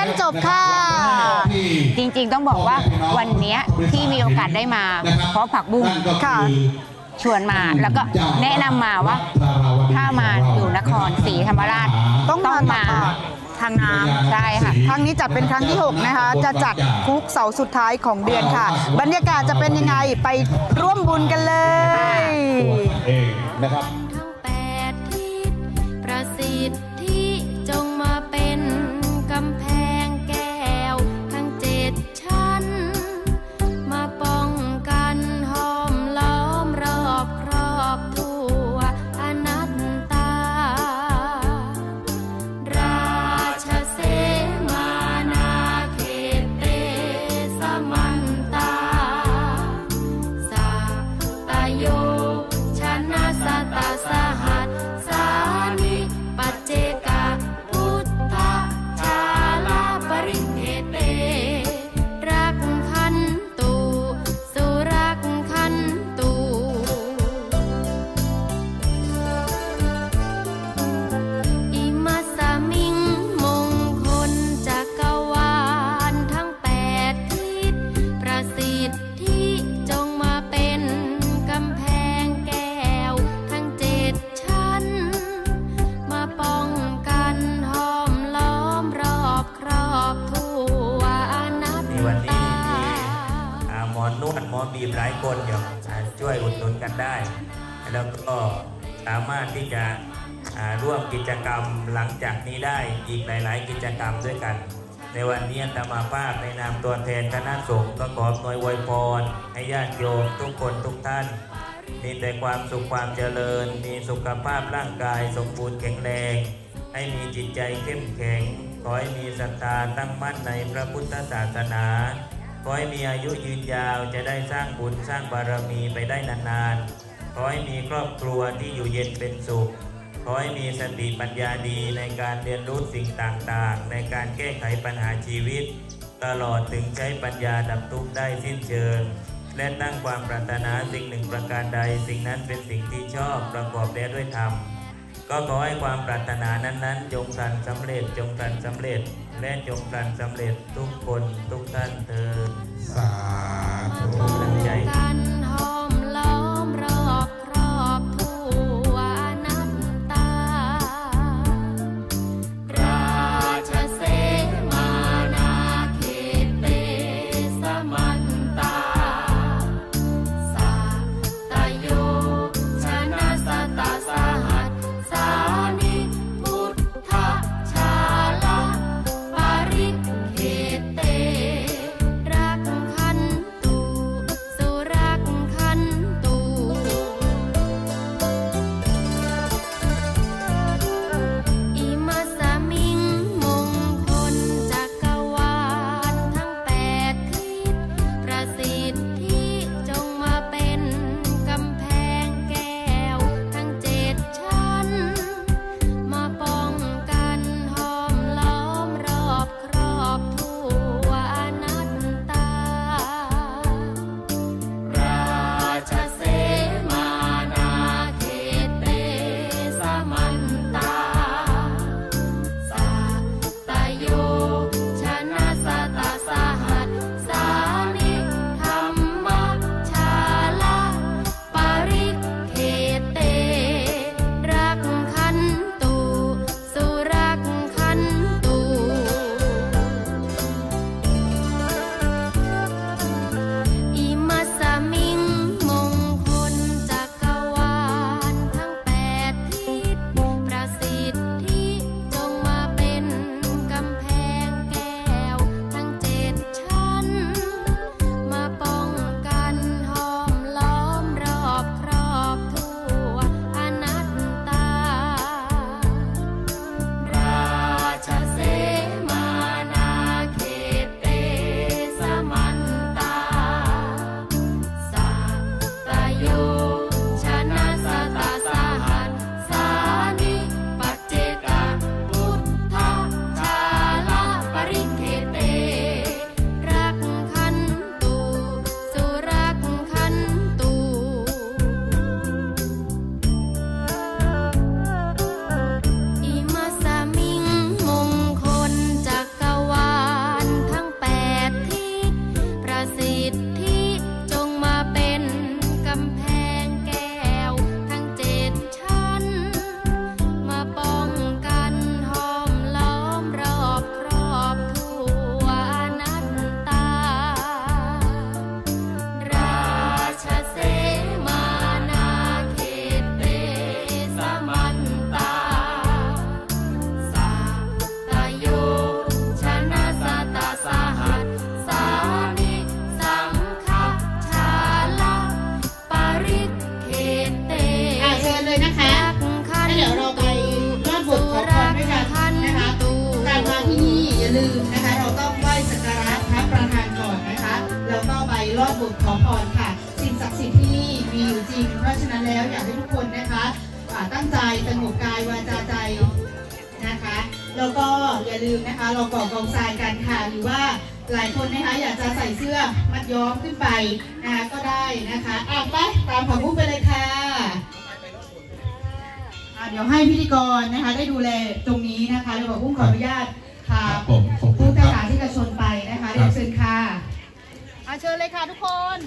ท่านจบค่ะ จริงๆต้องบอกว่าวันเนี้ยที่มีโอกาสได้มาเพราะผักบุ้งค่ะชวนมาแล้วก็แนะนำมาว่า ถ้ามาอยู่นครศรีธรรมราชต้องมาตักบาตรทางน้ำใช่ค่ะครั้งนี้จัดเป็นครั้งที่ 6 นะคะ จะจัดทุกเสาร์สุดท้ายของเดือนค่ะ บรรยากาศจะเป็นยังไงไปร่วมบุญกันเลยเองนะครับ จากนี้ได้อีกหลาย ๆ กิจกรรมด้วยกัน ในวันนี้ธรรมาภาพในนามตัวแทนคณะสงฆ์ก็ขออวยวยพร ให้ญาติโยมทุกคนทุกท่าน มีแต่ความสุขความเจริญ มีสุขภาพร่างกายสมบูรณ์แข็งแรง ให้มีจิตใจเข้มแข็ง ขอให้มีศรัทธาตั้งมั่นในพระพุทธศาสนา ขอให้มีอายุยืนยาวจะได้สร้างบุญสร้างบารมีไปได้นานๆ ขอให้มีครอบครัวที่อยู่เย็นเป็นสุข ขอให้มีสติปัญญาดีในการเรียนรู้สิ่งต่างๆ ในการแก้ไขปัญหาชีวิต ตลอดถึงใช้ปัญญาดับทุกข์ได้สิ้นเชิง และตั้งความปรารถนาสิ่งหนึ่งประการใด สิ่งนั้นเป็นสิ่งที่ชอบประกอบแล้วด้วยธรรมก็ขอให้ความปรารถนานั้นๆ จงพลันสำเร็จจงพลันสำเร็จ และจงพลันสำเร็จทุกคนทุกท่านเถิดสาธุตั้งใจ บทขอพรค่ะ สิ่งศักดิ์สิทธิ์ที่นี่มีอยู่จริง เพราะฉะนั้นแล้วอยากให้ทุกคนนะคะอ่าตั้งใจสงบกายวาจาใจนะคะแล้วก็อย่าลืมนะคะ เราก่อกองทรายกันค่ะหรือว่าหลายคนนะคะอยากจะใส่เสื้อมัดย้อมขึ้นไปนะคะก็ได้นะคะอะไปตามผักบุ้งไปเลยค่ะอะ เดี๋ยวให้พิธีกรนะคะ ได้ดูแลตรงนี้นะคะเดี๋ยวผักบุ้งขออนุญาตพาครับผมขอบคุผู้ณทครับหารที่กระชนไปนะคะ ค เรี รั ย บ นเชิญค่ะ อาเชิญเลยค่ะทุกคน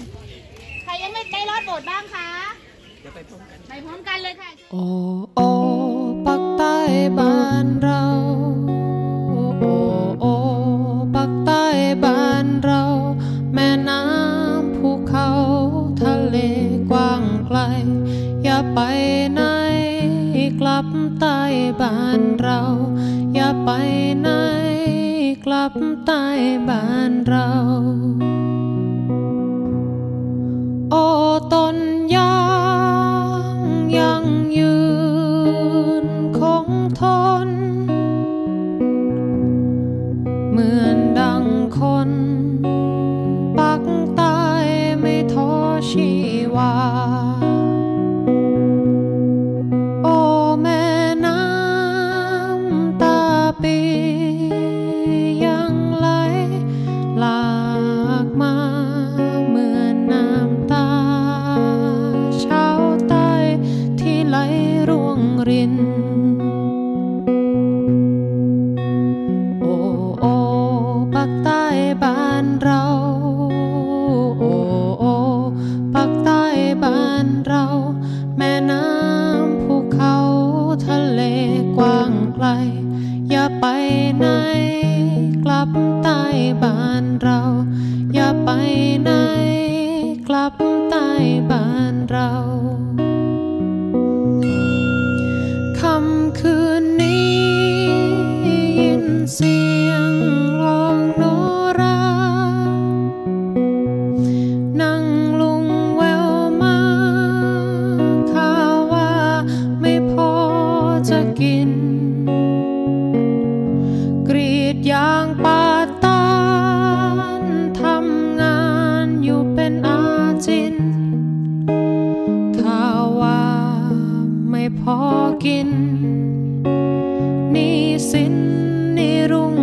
ใครยังไม่ได้รอดโบสถ์บ้างคะไปพร้อมกันเลยค่ะ โอ้โอ้ปักใต้บ้านเรา โอ้โอ้ปักใต้บ้านเรา แม่น้ำภูเขาทะเลกว้างไกล อย่าไปไหนกลับใต้บ้านเรา อย่าไปไหนกลับใต้บ้าน พอกินนี่สินนี่รุ่ง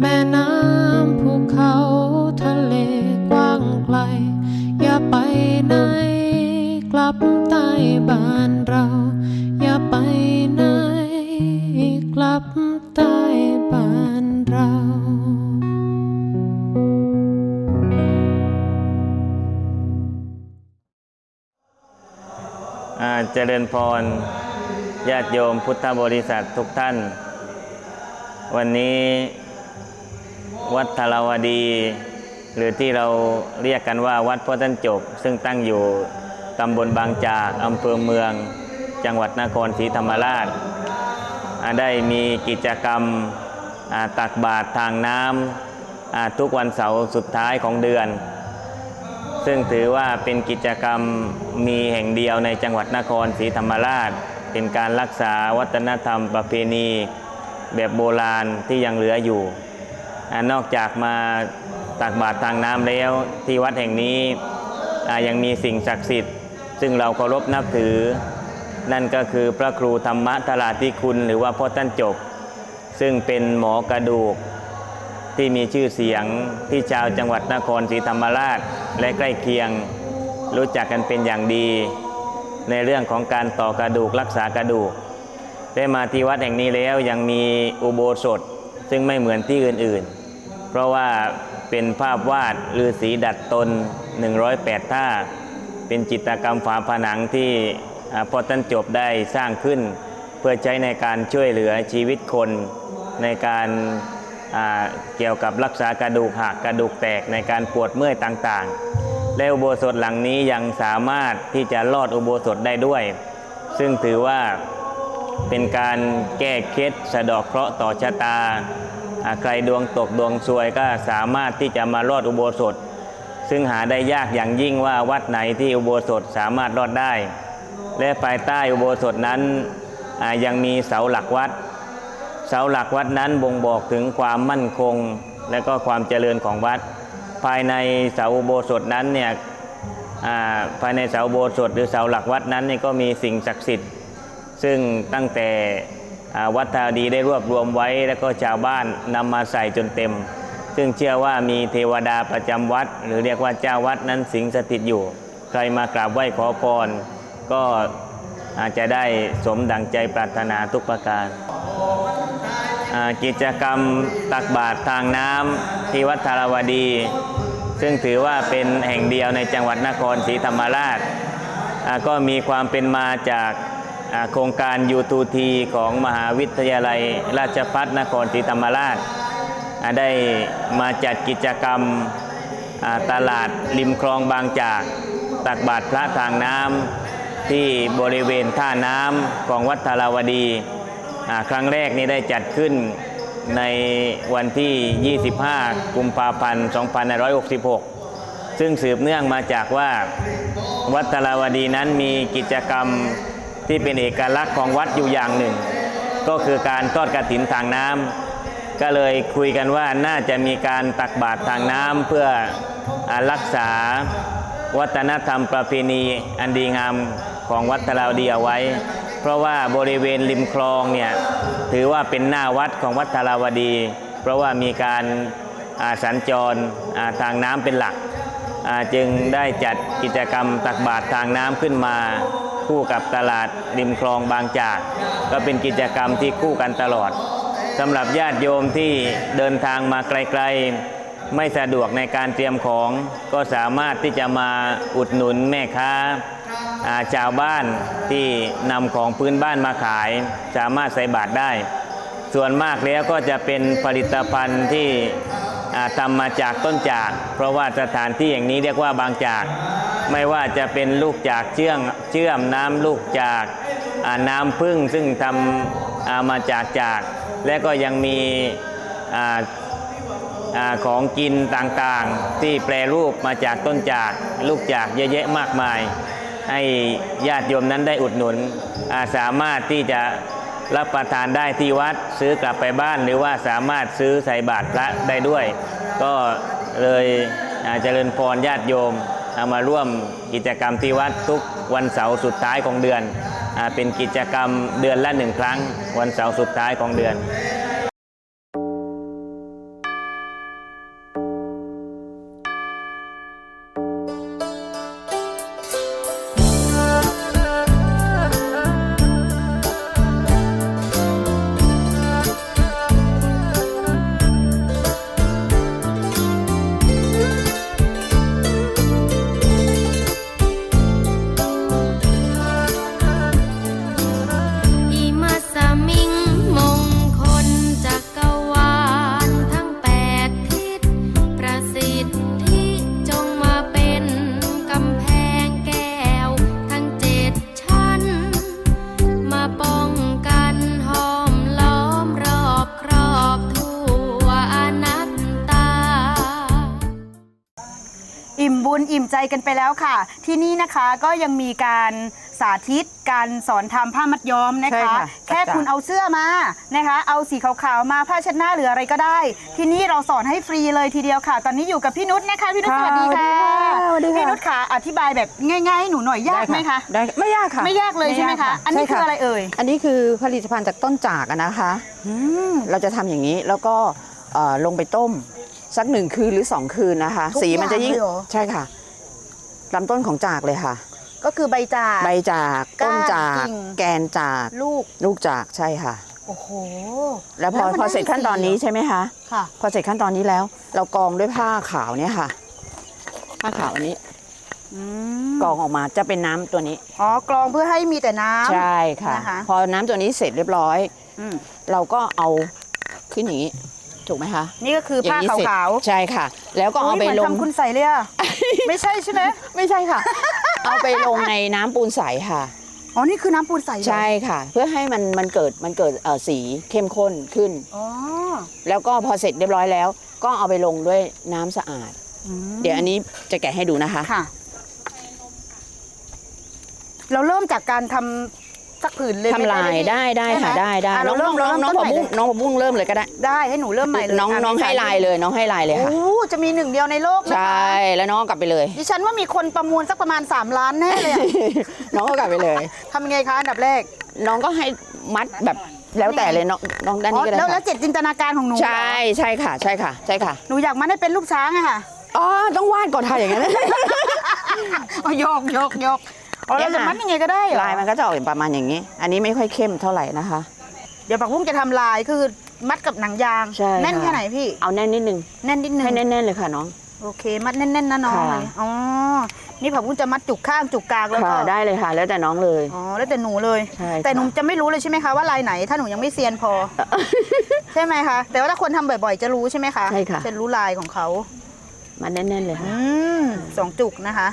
แม่น้ำภูเขาทะเลกว้างไกล อย่าไปไหน กลับใต้บ้านเรา อย่าไปไหน กลับใต้บ้านเราอ่าเจริญพร ญาติโยมพุทธบริษัททุกท่าน วันนี้ วัดธารวดี หรือที่เราเรียกกันว่าวัดพ่อท่านจบ ซึ่งตั้งอยู่ตำบลบางจากอำเภอเมือง จังหวัดนครศรีธรรมราช ได้มีกิจกรรมตักบาตรทางน้ำทุกวันเสาร์สุดท้ายของเดือน ซึ่งถือว่าเป็นกิจกรรมมีแห่งเดียวในจังหวัดนครศรีธรรมราช เป็นการรักษาวัฒนธรรมประเพณีแบบโบราณที่ยังเหลืออยู่ นอกจากมาตักบาตรทางน้ำแล้วที่วัดแห่งนี้ยังมีสิ่งศักดิ์สิทธิ์ ซึ่งเราเคารพนับถือ นั่นก็คือพระครูธรรมธราธิคุณหรือว่าพ่อท่านจบ ซึ่งเป็นหมอกระดูกที่มีชื่อเสียงที่ชาวจังหวัดนครศรีธรรมราชและใกล้เคียงรู้จักกันเป็นอย่างดี ในเรื่องของการต่อกระดูกรักษากระดูก ได้มาที่วัดแห่งนี้แล้วยังมีอุโบสถ ซึ่งไม่เหมือนที่อื่นๆ เพราะว่าเป็นภาพวาดฤาษีดัดตน 108 ท่า เป็นจิตรกรรมฝาผนังที่พอท่านจบได้สร้างขึ้น เพื่อใช้ในการช่วยเหลือชีวิตคนในการเกี่ยวกับรักษากระดูกหักกระดูกแตกในการปวดเมื่อยต่างๆ และอุโบสถหลังนี้ยังสามารถที่จะรอดอุโบสถได้ด้วย ซึ่งถือว่าเป็นการแก้เคล็ดสะดอกเคราะห์ต่อชะตา ใครดวงตกดวงซวยก็สามารถที่จะมารอดอุโบสถ ซึ่งหาได้ยากอย่างยิ่งว่าวัดไหนที่อุโบสถสามารถรอดได้ และภายใต้อุโบสถนั้นยังมีเสาหลักวัด เสาหลักวัดนั้นบ่งบอกถึงความมั่นคง และก็ความเจริญของวัด ภายในเสาอุโบสถนั้นเนี่ยภายในเสาอุโบสถหรือเสาหลักวัดนั้นนี่ก็มีสิ่งศักดิ์สิทธิ์ ซึ่งตั้งแต่ วัดทาวดีได้รวบรวมไว้แล้วก็ชาวบ้านนำมาใส่จนเต็ม ซึ่งเชื่อว่ามีเทวดาประจำวัด หรือเรียกว่าเจ้าวัดนั้นสิงสถิตอยู่ ใครมากราบไหว้ขอพร ก็อาจจะได้สมดังใจปรารถนาทุกประการ กิจกรรมตักบาตรทางน้ำที่วัดธารวดี ซึ่งถือว่าเป็นแห่งเดียวในจังหวัดนครศรีธรรมราช ก็มีความเป็นมาจาก โครงการ U2T ของมหาวิทยาลัยราชภัฏนครศรีธรรมราช ได้มาจัดกิจกรรมตลาดริมคลองบางจากตักบาตรพระทางน้ำที่บริเวณท่าน้ำของวัดธารวดี ครั้งแรกนี้ได้จัดขึ้นในวันที่ 25 กุมภาพันธ์ 2566 ซึ่งสืบเนื่องมาจากว่าวัดตลาวดีนั้นมีกิจกรรม ที่เป็นเอกลักษณ์ของวัดอยู่อย่างหนึ่ง ก็คือการทอดกระถินทางน้ำก็เลยคุยกันว่าน่าจะมีการตักบาตรทางน้ำเพื่ออรักษาวัฒนธรรมประเพณีอันดีงามของวัดตลาวดีเอาไว้ เพราะว่าบริเวณริมคลองเนี่ยถือว่าเป็นหน้าวัดของวัดตลาวดี เพราะว่ามีการาสัญจรทางน้ำเป็นหลัก จึงได้จัดกิจกรรมตักบาตรทางน้ำขึ้นมา คู่กับตลาดริมคลองบางจาก ก็เป็นกิจกรรมที่คู่กันตลอดสำหรับญาติโยมที่เดินทางมาไกลๆ ไม่สะดวกในการเตรียมของ ก็สามารถที่จะมาอุดหนุนแม่ค้าอาชาวบ้านที่นำของพื้นบ้านมาขาย สามารถใส่บาตรได้ ส่วนมากแล้วก็จะเป็นผลิตภัณฑ์ที่ ทำมาจากต้นจาก เพราะว่าสถานที่อย่างนี้เรียกว่าบางจาก ไม่ว่าจะเป็นลูกจากเชื่องเชื่อมน้ำลูกจากน้ำพึ่งซึ่งทำามาจากจาก และก็ยังมีออของกินต่างๆ ที่แปรรูปมาจากต้นจาก ลูกจากเยอะแยะมากมาย ให้ญาติโยมนั้นได้อุดหนุนาสามารถที่จะ รับประทานได้ที่วัดซื้อกลับไปบ้านหรือว่าสามารถซื้อใส่บาตรพระได้ด้วย ก็เลยเจริญพรญาติโยมเอามาร่วมกิจกรรมที่วัดทุกวันเสาร์สุดท้ายของเดือน เป็นกิจกรรมเดือนละหนึ่งครั้ง วันเสาร์สุดท้ายของเดือน อิ่มบุญอิ่มใจกันไปแล้วค่ะ ที่นี่นะคะก็ยังมีการสาธิตการสอนทำผ้ามัดย้อมนะใช่คะ ค่ะแค่คุณเอาเสื้อมานะคะ เอาสีขาวๆมาผ้าเช็ดหน้าหรืออะไรก็ได้ ที่นี่เราสอนให้ฟรีเลยทีเดียวค่ะ ตอนนี้อยู่กับพี่นุชนะคะพี่นุชสค่ะวัสดีค่ะสวัสดีค่ะ พี่นุชค่ะอธิบายแบบง่ายๆให้หนูหน่อยยากไหมคะ ได้ไม่ยากค่ะไม่ยากเลยใช่ไหมคะอันนี้คืออะไรเอ่ย อันนี้คือผลิตภัณฑ์จากต้นจากอะนะคะ เราจะทำอย่างนี้แล้วก็เอ่อลงไปต้ม สักหนึ่งคืนหรือสองคืนนะคะ ทุกสีมันจะยิ่งอย่างเลยเหรอ ใช่ค่ะลำต้นของจากเลยค่ะ ก็คือใบจาก ใบจากต้นจากก้านกิ่ง แกนจาก ลูก ลูกจากใช่ค่ะ โอ้โอ้โหแล้วพอแล้วมันพอเสร็จขั้นตอนนี้ได้สีเหรอ ใช่ไหมคะ ค่ะ พอเสร็จขั้นตอนนี้แล้ว เรากรองด้วยผ้าขาวเนี่ยค่ะ ผ้าขาวอันนี้อืมกรองออกมาจะเป็นน้ำตัวนี้ อ๋อกรองเพื่อให้มีแต่น้ำ ใช่ค่ะ นะคะ พอน้ำตัวนี้เสร็จเรียบร้อย อืมเราก็เอาขึ้นอย่างนี้ ถูกไหมคะนี่ก็คือผ้าย่งนี้เสร็จขาวใช่ค่ะ แล้วก็ๆเอาไปยหมืนลงทำคุณใส่เลยอะไม่ใช่ใช่ไหมไม่ใช่ค่ะ เอาไปลงในน้ำปูนใสค่ะ อ๋อนี่คือน้ำปูนใสเหรอใช่ค่ะ เพื่อให้มันมันเกิดมันเกิดเอ่อสีเข้มข้นขึ้น อ๋อแล้วก็พอเสร็จเรียบร้อยแล้ว ก็เอาไปลงด้วยน้ำสะอาด อืมเดี๋ยวอันนี้จะแกะให้ดูนะคะ ค่ะ เราเริ่มจากการทำ สักผืนเลยทำลายหมได้ได้ค่ะหมได้ได้อะน้เราองเริ่น้มองน้องเริ่มน้องต้ผักบุ้งใหม่เลยน้องผักบุ้งเริ่มเลยก็ได้ ได้ให้หนูเริ่มใหม่เลยน้องะน้องมีให้สลายเลยน้องให้ลายเลยค่ะโอ้จะมีหนึ่งเดียวในโลกนะใช่คะแล้วน้องก็กลับไปเลย ดิฉันว่ามีคนประมูลสักประมาณ 3 ล้านแน่เลยอะน้องก็กลับไปเลยทำยังไงคะอันดับแรก น้องก็ให้มัดแบบแล้วแต่เลยน้องน้องด้านอ๋อนี้ก็ได้แล้วแล้ค่ะวเจ็ดจินตนาการของหนูใช่ใช่ค่ะ ใช่ค่ะ ใช่ค่ะหนูอยากมันให้เป็นลูกช้างอะค่ะอ๋อต้องวาดก่อนค่ะอย่างนั้นเอาโยกโยกโยก อ๋อเราเนี่ยจะค่ะมัดยังไงก็ได้เหรอลายมันก็จะออกเป็นประมาณอย่างนี้ อันนี้ไม่ค่อยเข้มเท่าไหร่นะคะ เดี๋ยวผักบุ้งจะทำลายคือมัดกับหนังยางใช่แน่นค่ะแค่ไหนพี่ เอาแน่นนิดนึงแน่นนิดนึงให้แน่นๆเลยค่ะน้อง โอเค มัดแน่นๆนะน้องค่ะเลยอ๋อนี่ผักบุ้งจะมัดจุกข้างจุกกลางแล้วก็ค่ะได้เลยค่ะ แล้วแต่น้องเลย อ๋อแล้วแต่หนูเลย ใช่แต่หนูค่ะ จะไม่รู้เลยใช่ไหมคะว่าลายไหนถ้าหนูยังไม่เซียนพอ ใช่ไหมคะแต่ว่าถ้าคนทำบ่อยๆจะรู้ใช่ไหมคะใช่ค่ะ จะรู้ลายของเขา มาแน่นๆเลยอืค่ะมสองจุกนะคะ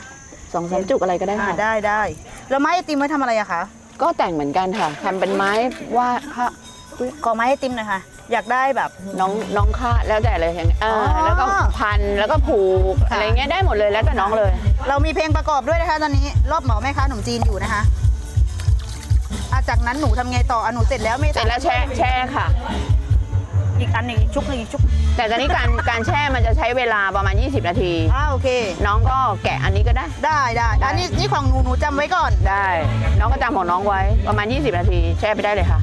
สองสามจุกอะไรก็ได้อ่าค่ะ ได้ได้แล้วไม้ไอติมไว้ทำอะไรอะคะก็แต่งเหมือนกันค่ะทำเป็นไม้ว่าผ้าขอไม้ไอติมหน่อยค่ะ อยากได้แบบ น้องน้องค่าแล้วแต่เลยอย่างเออออ แล้วก็พันแล้วก็ผูกค่ะอะไรเงี้ยได้หมดเลยแล้วแต่น้องเลย เรามีเพลงประกอบด้วยนะคะ ตอนนี้รอบหมอแม่ค้าขนมจีนอยู่นะคะอะจากนั้นหนูทำไงต่ออะหนูเสร็จแล้วไม่เสร็จแล้วแช่แช่ค่ะ อีกอันหนึ่งอีกชุกหนึ่งอีกชุก แต่ตอนนี้การการแช่มันจะใช้เวลาประมาณ 20 นาที อ่าโอเค น้องก็แกะอันนี้ก็ได้ ได้ได้อันนี้นี่ของหนูหนูจำไว้ก่อน ได้ น้องก็จำของน้องไว้ประมาณ 20 นาที แช่ไปได้เลยค่ะ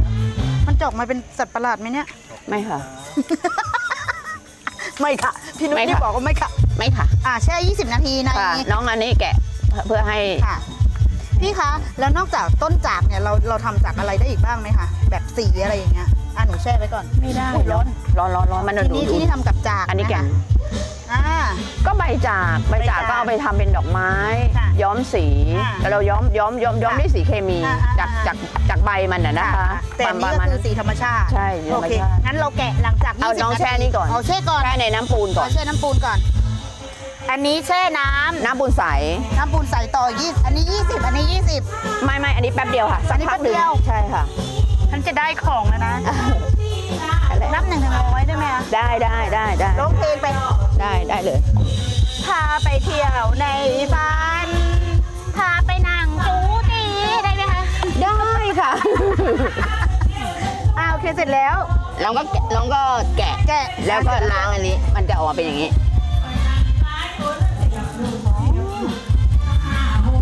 มันจะออกมาเป็นสัตว์ประหลาดไหมเนี่ย ไม่ค่ะ ไม่ค่ะ พี่นุ้ยไม่นี่ค่ะบอกว่าไม่ค่ะ ไม่ค่ะอ่าแช่ 20 นาทีในค่ะ น้องอันนี้แกะเพื่อให้ค่ะ พี่คะ แล้วนอกจากต้นจากเนี่ยเราเราทำจากอะไรได้อีกบ้างไหมคะ แบบสีอะไรอย่างเงี้ย อะหนูแช่ไว้ก่อนไม่ได้อุ๊ยร้อนร้อนร้อนร้อนมันที่ดูนี่ดูที่นี่ทำกับจากอันนี้แกะะคะอ่า ก็ใบจากใบจากใบจากก็เอาไปทำเป็นดอกไม้ ค่ะย้อมสีค่ะแล้วเราย้อมย้อมย้อมย้อมค่ะด้วยสีเคมีอ่าอ่า จากอ่าจากจากใบมันน่ะนะคะแต่อันนี้ประก็มาณ คือสีธรรมชาติใช่สีธรโอรมเคชาติงั้นเราแกะหลังจากเอา20น้องนาทีแช่นี่ก่อน เอาแช่ก่อนแช่ในน้ำปูนก่อนเอาแช่น้ำปูนก่อน อันนี้แช่น้ำน้ำปูนใสน้ำปูนใส่ต่อ20อันนี้ 20 อันนี้ 20 ไม่ไม่อันนี้แป๊บเดียวค่ะอันนี้สักพักหนึ่งแป๊บเดียว ใช่ค่ะ ฉันจะได้ของแล้วนะนั่นแหละนับหนึ่งถึงร้อยได้ไหมคะได้ได้ได้ได้ร้องเพลงไป ได้ได้เลย พาไปเที่ยวในฝันพาไปนั่งจูตีได้ไหมคะได้ค่ะอ่าโอเคเสร็จแล้ว เราก็แกะเราก็แกะแกะ แล้วก็ล้างอันนี้ มันจะออกมาเป็นอย่างนี้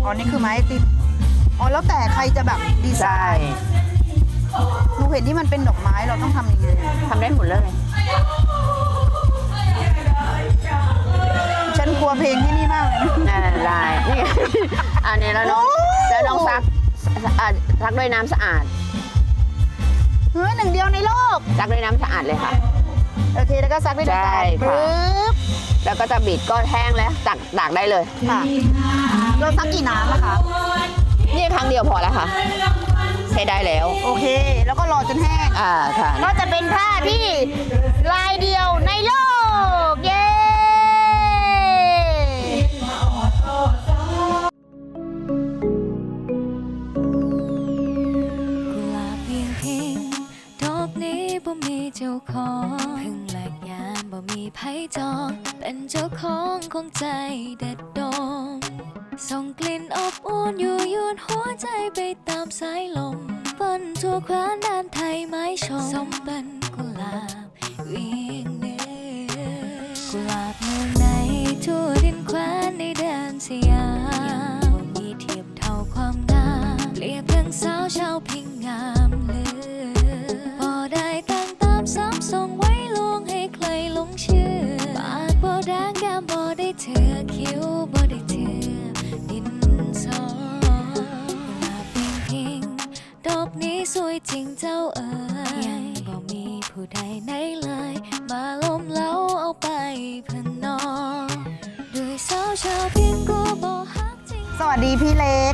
อ๋อนี่คือไม้ไอติมอ๋อแล้วแต่ใครจะแบบดีไซใช่ น์ หนูเห็นที่มันเป็นดอกไม้เราต้องทำยังไงอะทำได้หมดเลย ฉันกลัวเพลงที่นี่มากเลยนะนั่นลายนี่ไงอันนี้แล้วน้องโอ้แล้วน้องซักอะซักด้วยน้ำสะอาดเฮ้ยหนึ่งเดียวในโลกซักด้วยน้ำสะอาดเลยค่ะ โอเคแล้วก็ซักด้วยน้ำตาลใช่ค่ะ ปึ๊บแล้วก็จะบิดก็แห้งแล้วตักตากได้เลย ค่ะเราซักกี่น้ำอะคะ นี่ครั้งเดียวพอแล้วค่ะ ใช้ได้แล้ว โอเค แล้วก็รอจนแห้ง อ่าค่ะ ก็จะเป็นผ้าที่ลายเดียวในโลก เย้ กุหลาบเพียงพิงดอกนี้บ่มีเจ้าของพึ่งแหลกยามบ่มีไผจอง เป็นเจ้าของของใจเด็ดดม ส่งกลิ่นอบอุ่นอยู่ยวนหัวใจไปตามสายลมฝันทั่วแคว้นแดนไทยไม้ชมสมเป็นกุหลาบเวียงเหนือกุหลาบเมืองไหนทั่วดินแคว้นในแดนสยามยังบ่มีเทียบเท่าความงามเปรียบดังสาวชาวพิงงามเลือ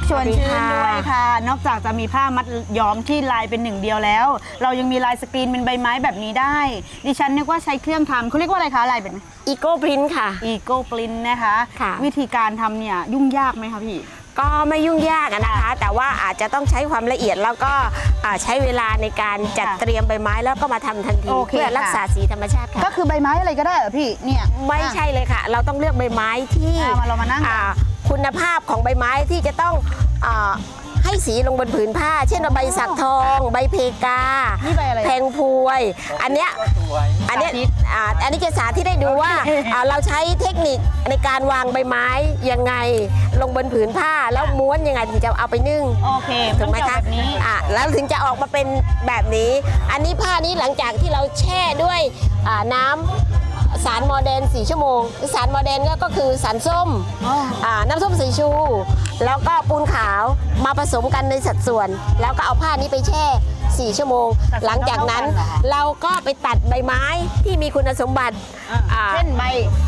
ชวนสวัสดีชื่นค่ะด้วยค่ะ นอกจากจะมีผ้ามัดย้อมที่ลายเป็นหนึ่งเดียวแล้ว เรายังมีลายสกรีนเป็นใบไม้แบบนี้ได้ ดิฉันนึกว่าใช้เครื่องทำเขาเรียกว่าอะไรคะลายเป็นอีโก้พรินค่ะ อีโก้ปรินนะคะ ค่ะ วิธีการทำเนี่ยยุ่งยากไหมคะพี่ ก็ไม่ยุ่งยากอะนะคะ แต่ว่าอาจจะต้องใช้ความละเอียดแล้วก็อ่าใช้เวลาในการจัดค่ะเตรียมใบไม้แล้วก็มาทำทันทีโอเคเพื่อรักค่ะ ษาสีธรรมชาติค่ะ ก็คือใบไม้อะไรก็ได้เหรอพี่เนี่ย ไม่ใช่เลยค่ะ เราต้องเลือกใบไม้ที่อ่ามาเรามานั่งอ่า คุณภาพของใบไม้ที่จะต้องอาให้สีลงบนผืนผ้า เช่นว่าใบสักทอง ใบเพกานี่ใบอะไร แพงพวย อันเนี้ยอันเนี้ยอ่าอันนี้จะสาที่ได้ดูว่าอ่า เราใช้เทคนิคในการวางใบไม้ยังไง ลงบนผืนผ้าแล้วม้วนยังไงถึงจะเอาไปนึ่งโอเคถูกไหมนจะคะแบบนี้ อะแล้วถึงจะออกมาเป็นแบบนี้ อันนี้ผ้านี้หลังจากที่เราแช่ด้วยอ่าน้ำ สารโมเดน4ชั่วโมง สารโมเดนก็ก็คือสารส้มอ๋ออ่าน้ำส้มสายชู แล้วก็ปูนขาวมาผสมกันในสัดส่วน แล้วก็เอาผ้านี้ไปแช่ 4 ชั่วโมง หลังจากนั้นเราก็ไปตัดใบไม้ที่มีคุณสมบัติอ่าอ่าเช่นใบ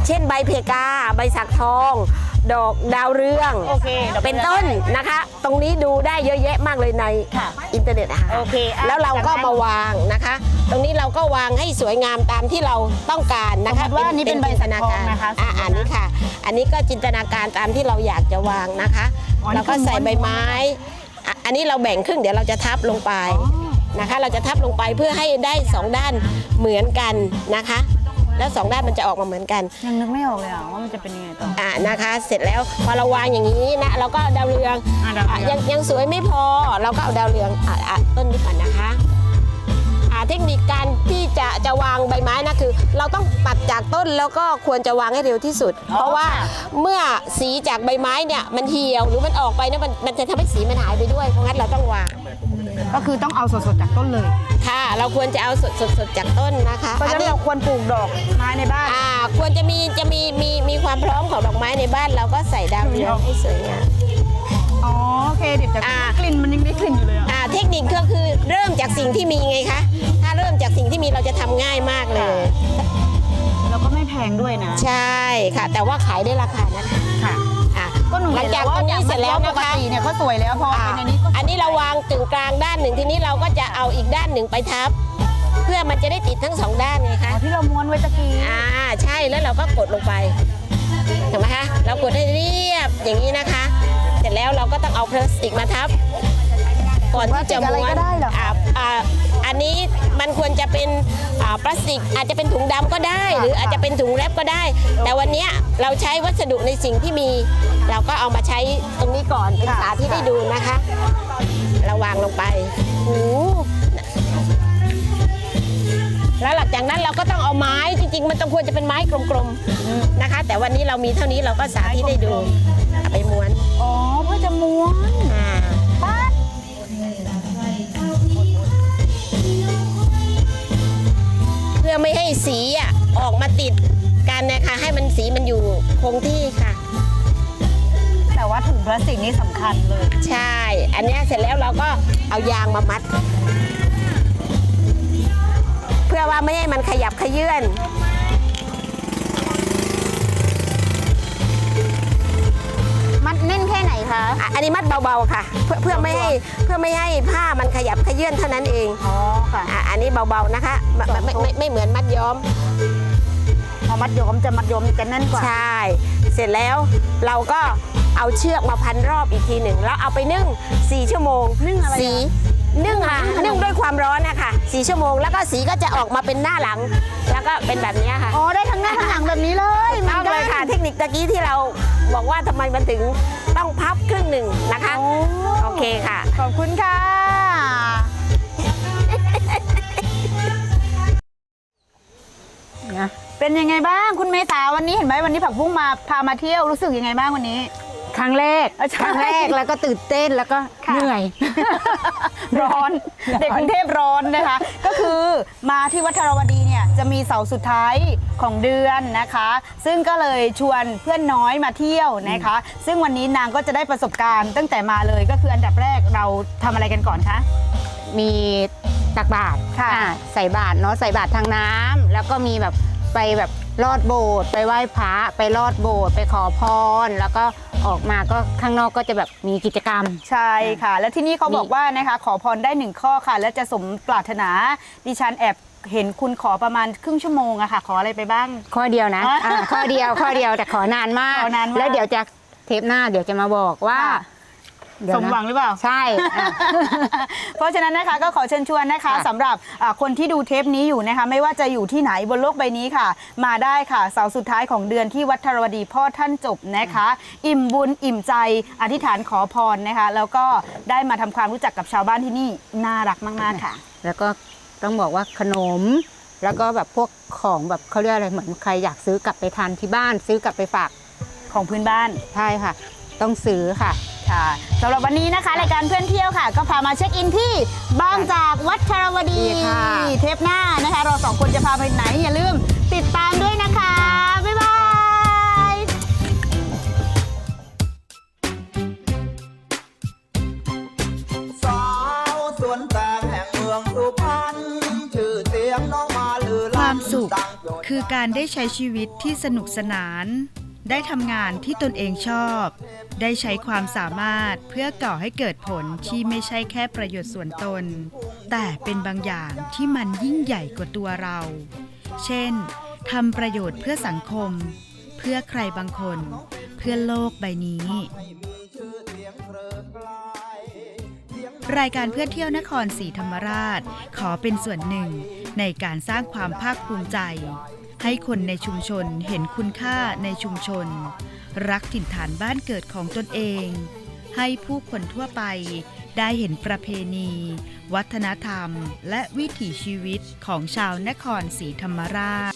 เช่นใบเพกา ใบสักทอง ดอกดาวเรือง โอเคดอกเป็นต้นนะคะ ตรงนี้ดูได้เยอะแยะมากเลยในค่ะอินเทอร์เน็ตอะค่ะโอเคอะแล้วเราก็จากนั้นมาวางนะคะ ตรงนี้เราก็วางให้สวยงามตามที่เราต้องการนะคะสมมุติว่าอันนี้เป็นใบจิสักนาทองการนะคะอะสมมุตินะอันนี้ค่ะ อันนี้ก็จินตนาการตามที่เราอยากจะวางนะคะอ๋อนี่แล้วก็ใส่ใบไม้อะอันนี้เราแบ่งครึ่งเดี๋ยวเราจะทับลงไปนะคะ เราจะทับลงไปเพื่อให้ได้สองด้านเหมือนกันนะคะ แล้วสองด้านมันจะออกมาเหมือนกัน ยังนึกไม่ออกเลยอะว่ามันจะเป็นยังไงต่อ อ่านะคะ เสร็จแล้วพอเราวางอย่างนี้นะเราก็เอาดาวเรืองอะดาวเรืองอะยังยังสวยไม่พอเราก็เอาดาวเรืองอะอะต้นนี้ก่อนนะคะอ่า เทคนิคการที่จะจะวางใบไม้นะคือ เราต้องตัดจากต้นแล้วก็ควรจะวางให้เร็วที่สุดเพราะว่าเมื่อสีจากใบไม้เนี่ยมันเหี่ยวหรือมันออกไปเนี่ยมันมันจะทำให้สีมันหายไปด้วย เพราะงั้นเราต้องวางก็คือต้องเอาสดๆจากต้นเลยค่ะ เราควรจะเอาสดสดสดจากต้นนะคะเพราะฉะนั้นเราควรปลูกดอกไม้ในบ้าน อ่าควรจะมีจะมีมีมีความพร้อมของดอกไม้ในบ้านเราก็ใส่ดาวเรืองให้สวยงามอ๋อ โอเคเดี๋ยวจะอ่า กลิ่นมันยังได้กลิ่นอยู่เลยอะอ่าเทคนิคก็คือเริ่มจากสิ่งที่มีไงคะ ถ้าเริ่มจากสิ่งที่มีเราจะทำง่ายมากเลย แล้วก็ไม่แพงด้วยนะใช่ค่ะ แต่ว่าขายได้ราคานะคะค่ะ อะ ก็หนูหลังเห็นจากแล้วตว่ารงนี้เสร็จแล้วปนะกคะติเนี่ยก็สวยแล้วพออ่าเป็นอันนี้ก็อันนี้เราวางกึ่งกลางด้านหนึ่งทีนี้เราก็จะเอาอีกด้านหนึ่งไปทับ เพื่อมันจะได้ติดทั้งสองด้านไงอ๋คะ อที่เราม้วนไว้ตะกี้อ่าใช่แล้วเราก็กดลงไปเห็นไหมคะเรากดให้เรียบอย่างนี้นะคะ เสร็จแล้วเราก็ต้องเอาพลาสติกมาทับ ก่อนที่จะม้วนอ่าอ่าอันนี้มันควรจะเป็นอ่าพลาสติกอาจจะเป็นถุงดำก็ได้ หรืออาจจะเป็นถุงแรปก็ได้ แต่วันเนี้ยเราใช้วัสดุในสิ่งที่มี เราก็เอามาใช้ตรงนี้ก่อนเป็นสาที่ได้ดูนะคะเราวางลงไป โอ้โหแล้วหลังจากนั้นเราก็ต้องเอาไม้จริงๆ มันต้องควรจะเป็นไม้กลมๆนะคะ แต่วันนี้เรามีเท่านี้เราก็สาธิตได้ดูเอาไปม้วนอ๋อเพื่อ จะม้วนอ่าป๊ดเพื่อไม่ให้สีอะออกมาติดกันนะคะ ให้มันสีมันอยู่คงที่ค่ะ แต่ว่าถุงพลาสติกนี่สำคัญเลย ใช่ อันเนี้ยเสร็จแล้วเราก็เอายางมามัด เพื่อว่าไม่ให้มันขยับขยื่น ค่ไหนคะอะอันนี้มัดเบาๆค่ะ เพื่อเพื่อไม่ให้เพื่อไม่ให้ผ้ามันขยับขยื่นเท่านั้นเองอ๋อค่ะ อะอันนี้เบาๆนะคะไม่ไม่ไม่ไม่เหมือนมัดย้อม พอมัดโยมจะมัดโยมจะแน่นกว่า ใช่ เสร็จแล้วเราก็เอาเชือกมาพันรอบอีกทีหนึ่งแล้วเอาไปนึ่ง4ชั่วโมงนึ่งอะไรอะสี นึ่งค่ะนึ่งด้วยความร้อนนะคะ4ชั่วโมง แล้วก็สีก็จะออกมาเป็นหน้าหลัง แล้วก็เป็นแบบนี้ค่ะอ๋อได้ทั้งหน้าทั้งหลังแบบนี้เลยเอาเลยค่ะ เทคนิคตะกี้ที่เราบอกว่าทำไมมันถึงต้องพับครึ่งหนึ่งนะคะโอ้โอเคค่ะ ขอบคุณค่ะ เป็นยังไงบ้างคุณเมษาวันนี้เห็นไหมวันนี้ผักบุ้งมาพามาเที่ยวรู้สึกยังไงบ้างวันนี้ ครั้งแรกเออใช่ครั้งแรกแล้วก็ตื่นเต้นแล้วก็ค่ะเหนื่อย ร้อนเด็กกรุงเทพร้อนนะคะ ก็คือมาที่วัดธรวดีเนี่ยจะมีเสาร์สุดท้ายของเดือนนะคะ ซึ่งก็เลยชวนเพื่อนน้อยมาเที่ยวนะคะ ซึ่งวันนี้นางก็จะได้ประสบการณ์ตั้งแต่มาเลยก็คืออันดับแรกเราทำอะไรกันก่อนคะมีตักบาตรค่ะอ่าใส่บาตรเนาะใส่บาตรทางน้ำแล้วก็มีแบบ ไปแบบลอดโบสถ์ไปไหว้พระไปลอดโบสถ์ไปขอพร แล้วก็ออกมาก็ข้างนอกก็จะแบบมีกิจกรรม ใช่ค่ะ และที่นี่เขามีบอกว่านะคะ ขอพรได้หนึ่งข้อค่ะ และจะสมปรารถนาดิฉันแอบเห็นคุณขอประมาณครึ่งชั่วโมงอะค่ะ ขออะไรไปบ้าง ข้อเดียวนะอะอ่าข้อเดียวข้อเดียวแต่ขอนานมากขอนานมาก แล้วเดี๋ยวจะเทปหน้าเดี๋ยวจะมาบอกว่าค่ะ เดี๋ยสวมนะหวังหรือเปล่า ใช่ อะ เพราะฉะนั้นนะคะก็ขอเชิญชวนนะคะค่ะสำหรับอ่าคนที่ดูเทปนี้อยู่นะคะ ไม่ว่าจะอยู่ที่ไหนบนโลกใบนี้ค่ะ มาได้ค่ะเสาร์สุดท้ายของเดือนที่วัดธรวดีพ่อท่านจบนะคะ อิ่มบุญอิ่มใจอธิษฐานขอพรนะคะ แล้วก็ได้มาทำความรู้จักกับชาวบ้านที่นี่น่ารักมากๆค่ะ แล้วก็ต้องบอกว่าขนม แล้วก็แบบพวกของแบบเขาเรียกอะไรเหมือนใครอยากซื้อกลับไปทานที่บ้าน ซื้อกลับไปฝาก ของพื้นบ้าน ใช่ค่ะ ต้องซื้อค่ะ ค่ะสำหรับวันนี้นะคะรายการเพื่อนเที่ยวค่ะ ก็พามาเช็คอินที่บางจากวัดชรวดี ดีค่ะ เทปหน้านะคะ เราสองคนจะพาไปไหน อย่าลืมติดตามด้วยนะคะ บ๊ายบายสาวสวนแตงแห่งเมืองสุพรรณชื่อเสียงน้องมาลือคลั่วานมสุข ดังโดด คือการได้ใช้ชีวิตที่สนุกสนาน ได้ทำงานที่ตนเองชอบ ได้ใช้ความสามารถเพื่อก่อให้เกิดผลที่ไม่ใช่แค่ประโยชน์ส่วนตน แต่เป็นบางอย่างที่มันยิ่งใหญ่กว่าตัวเรา เช่นทำประโยชน์เพื่อสังคม เพื่อใครบางคน เพื่อโลกใบนี้ รายการเพื่อเที่ยวนครศรีธรรมราช ขอเป็นส่วนหนึ่งในการสร้างความภาคภูมิใจ ให้คนในชุมชนเห็นคุณค่าในชุมชน รักถิ่นฐานบ้านเกิดของตนเอง ให้ผู้คนทั่วไปได้เห็นประเพณี วัฒนธรรม และวิถีชีวิตของชาวนครศรีธรรมราช